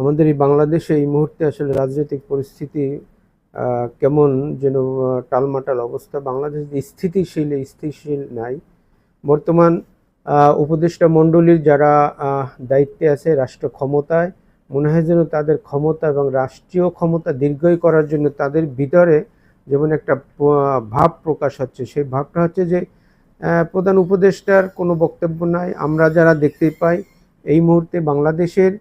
আমাদের এই বাংলাদেশে এই মুহূর্তে আসলে রাজনৈতিক পরিস্থিতি কেমন যেন টালমাটাল অবস্থা। বাংলাদেশ স্থিতিশীল স্থিতিশীল নাই। বর্তমান উপদেষ্টা মণ্ডলীর যারা দায়িত্বে আছে রাষ্ট্র ক্ষমতায়, মনে হয় যেন তাদের ক্ষমতা এবং রাষ্ট্রীয় ক্ষমতা দীর্ঘই করার জন্য তাদের ভিতরে যেমন একটা ভাব প্রকাশ হচ্ছে। সেই ভাবটা হচ্ছে যে প্রধান উপদেষ্টার কোনো বক্তব্য নাই। আমরা যারা দেখতে পাই, এই মুহূর্তে বাংলাদেশের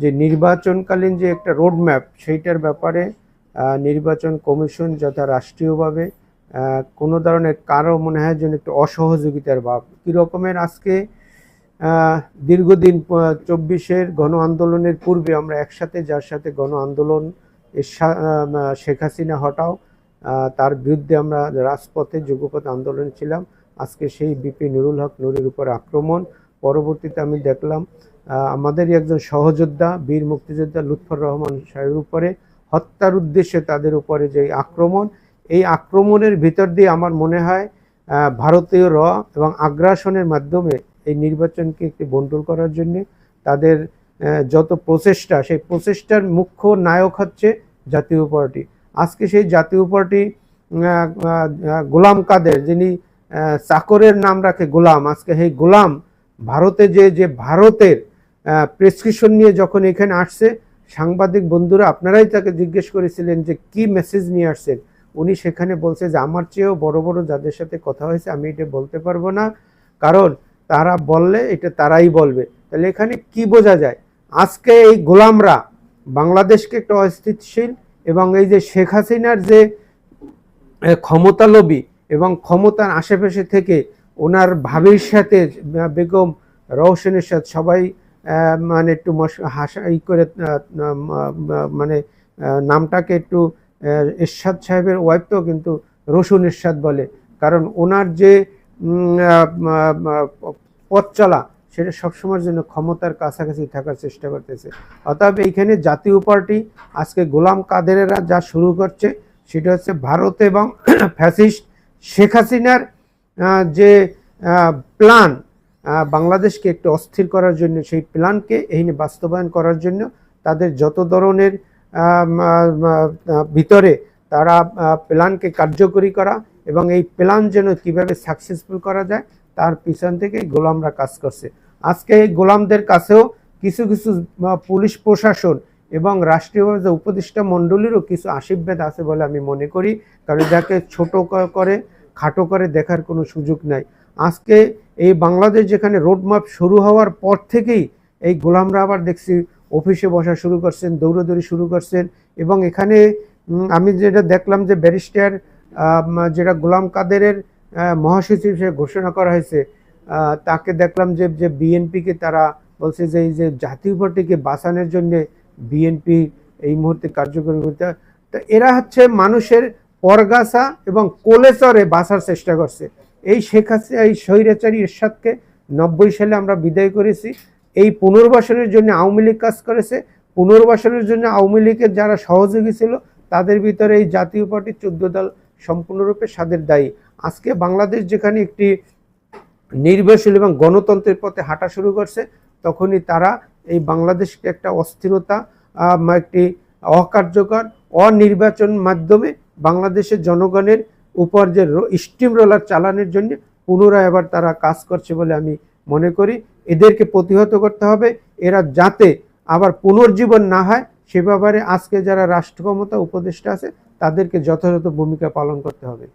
যে নির্বাচনকালীন যে একটা রোডম্যাপ সেইটার ব্যাপারে নির্বাচন কমিশন যথা রাষ্ট্রীয়ভাবে কোনো ধরনের কারও মনে হয় যেন একটু অসহযোগিতার ভাব। কী রকমের আজকে দীর্ঘদিন চব্বিশের গণ আন্দোলনের পূর্বে আমরা একসাথে, যার সাথে গণ আন্দোলন শেখ হাসিনা হটাও তার বিরুদ্ধে আমরা রাজপথে যুগপথ আন্দোলন ছিলাম। আজকে সেই বিপি নুরুল হক নুরের উপর আক্রমণ, পরবর্তীতে আমি দেখলাম আহ, আমাদেরই একজন সহযোদ্ধা বীর মুক্তিযোদ্ধা লুৎফর রহমান সাহেবের উপরে হত্যার উদ্দেশ্যে তাদের উপরে যে আক্রমণ এই আক্রমণের ভিতর দিয়ে আমার মনে হয় ভারতীয় র এবং আগ্রাসনের মাধ্যমে এই নির্বাচনকে একটি বন্টুল করার জন্য তাদের যত প্রচেষ্টা সেই প্রচেষ্টার মুখ্য নায়ক হচ্ছে জাতীয় পার্টি। আজকে সেই জাতীয় পার্টি গোলাম কাদের যিনি চাকরের নাম রাখে গোলাম আজকে সেই গোলাম ভারতে যে যে ভারতের প্রেসক্রিপশন নিয়ে যখন এখানে আসছে, সাংবাদিক বন্ধুরা আপনারাই তাকে জিজ্ঞেস করেছিলেন যে কি মেসেজ নিয়ে আসছেন? উনি সেখানে বলছে যে, আমার চেয়েও বড় বড় যাদের সাথে কথা হয়েছে, আমি এটা বলতে পারব না। কারণ তারা বললে এটা তারাই বলবে। তাহলে এখানে কি বোঝা যায়? আজকে এই গোলামরা বাংলাদেশকে একটা অস্থিতিশীল এবং এই যে শেখ হাসিনার যে ক্ষমতালোভী এবং ক্ষমতার আশেপাশে থেকে ওনার ভাবির সাথে বেগম রওশনের সাথে সবাই মানে একটু হাসা, ই করে মানে নামটাকে একটু এরশাদ সাহেবের ওয়াইফ তো কিন্তু রসুন এরশাদ বলে। কারণ ওনার যে পথ চলা, সেটা সবসময়ের জন্য ক্ষমতার কাছাকাছি থাকার চেষ্টা করতেছে। অতএব এইখানে জাতীয় পার্টি, আজকে গোলাম কাদেরেরা যা শুরু করছে, সেটা হচ্ছে ভারত এবং ফ্যাসিস্ট শেখ হাসিনার যে প্ল্যান বাংলাদেশকে একটু অস্থির করার জন্য, সেই প্ল্যানকে, এই নিয়ে বাস্তবায়ন করার জন্য তাদের যত ধরনের ভিতরে তারা প্ল্যানকে কার্যকরী করা এবং এই প্ল্যান যেন কীভাবে সাকসেসফুল করা যায়, তার পিছন থেকে গোলামরা কাজ করছে। আজকে এই গোলামদের কাছেও কিছু কিছু পুলিশ প্রশাসন এবং রাষ্ট্রীয়ভাবে যে উপদেষ্টা মণ্ডলীরও কিছু আশীর্বাদ আছে বলে আমি মনে করি। কারণ যাকে ছোট করে, খাটো করে দেখার কোনো সুযোগ নাই। আজকে এই বাংলাদেশ যেখানে রোডম্যাপ শুরু হওয়ার পর থেকেই এই গোলামরা আবার দেখছি অফিসে বসা শুরু করছেন, দৌড়াদৌড়ি শুরু করছেন এবং এখানে আমি যেটা দেখলাম যে ব্যারিস্টার যেটা গোলাম কাদেরের মহাসচিব হিসেবে ঘোষণা করা হয়েছে তাকে দেখলাম যে যে বিএনপিকে তারা বলছে যে, এই যে জাতীয় পার্টিকে বাঁচানোর জন্যে বিএনপি এই মুহূর্তে কার্যকরী করতে, তো এরা হচ্ছে মানুষের পরগাছা এবং কোলেচরে বাঁচার চেষ্টা করছে। এই শেখ হাসিনা, এই স্বৈরাচারী এরশাদকে নব্বই সালে আমরা বিদায় করেছি। এই পুনর্বাসনের জন্য আওয়ামী লীগ কাজ করেছে। পুনর্বাসনের জন্য আওয়ামী লীগের যারা সহযোগী ছিল, তাদের ভিতরে এই জাতীয় পার্টির চোদ্দ দল সম্পূর্ণরূপে সাদের দায়ী। আজকে বাংলাদেশ যেখানে একটি নির্ভরশীল এবং গণতন্ত্রের পথে হাঁটা শুরু করছে, তখনই তারা এই বাংলাদেশকে একটা অস্থিরতা একটি অকার্যকর, অনির্বাচন মাধ্যমে বাংলাদেশের জনগণের উপর যে স্টিম রোলার চালানোর জন্য পুনরায় আবার তারা কাজ করছে বলে আমি মনে করি। এদেরকে প্রতিহত করতে হবে। এরা যাতে আবার পুনর্জীবন না হয়, সে ব্যাপারে আজকে যারা রাষ্ট্র ক্ষমতা উপদেষ্টা আছে, তাদেরকে যথাযথ ভূমিকা পালন করতে হবে।